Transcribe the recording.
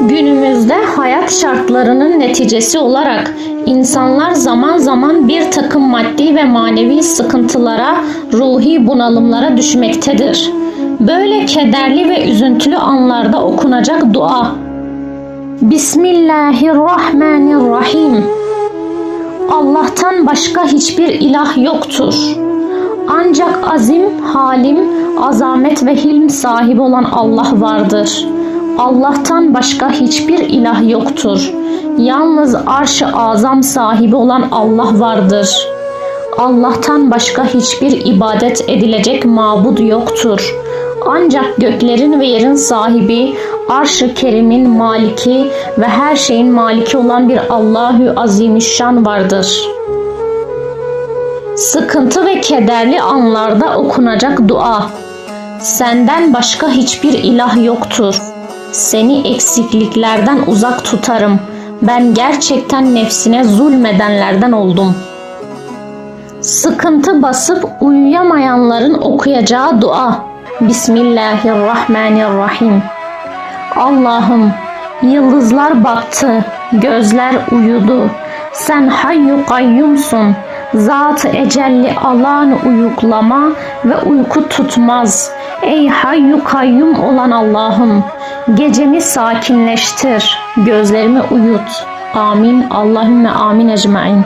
Günümüzde hayat şartlarının neticesi olarak insanlar zaman zaman bir takım maddi ve manevi sıkıntılara, ruhi bunalımlara düşmektedir. Böyle kederli ve üzüntülü anlarda okunacak dua. Bismillahirrahmanirrahim. Allah'tan başka hiçbir ilah yoktur. Ancak azim, halim, azamet ve hilm sahibi olan Allah vardır. Allah'tan başka hiçbir ilah yoktur. Yalnız arş-ı azam sahibi olan Allah vardır. Allah'tan başka hiçbir ibadet edilecek mabud yoktur. Ancak göklerin ve yerin sahibi, arş-ı kerimin maliki ve her şeyin maliki olan bir Allahü Azimüşşan vardır. Sıkıntı ve kederli anlarda okunacak dua. Senden başka hiçbir ilah yoktur. Seni eksikliklerden uzak tutarım. Ben gerçekten nefsine zulmedenlerden oldum. Sıkıntı basıp uyuyamayanların okuyacağı dua. Bismillahirrahmanirrahim. Allah'ım yıldızlar battı, gözler uyudu. Sen hayyu kayyumsun. Zat-ı ecelli alan uyuklama ve uyku tutmaz. Ey hayyu kayyum olan Allah'ım gecemi sakinleştir, gözlerimi uyut. Amin. Allahümme amin ecmain.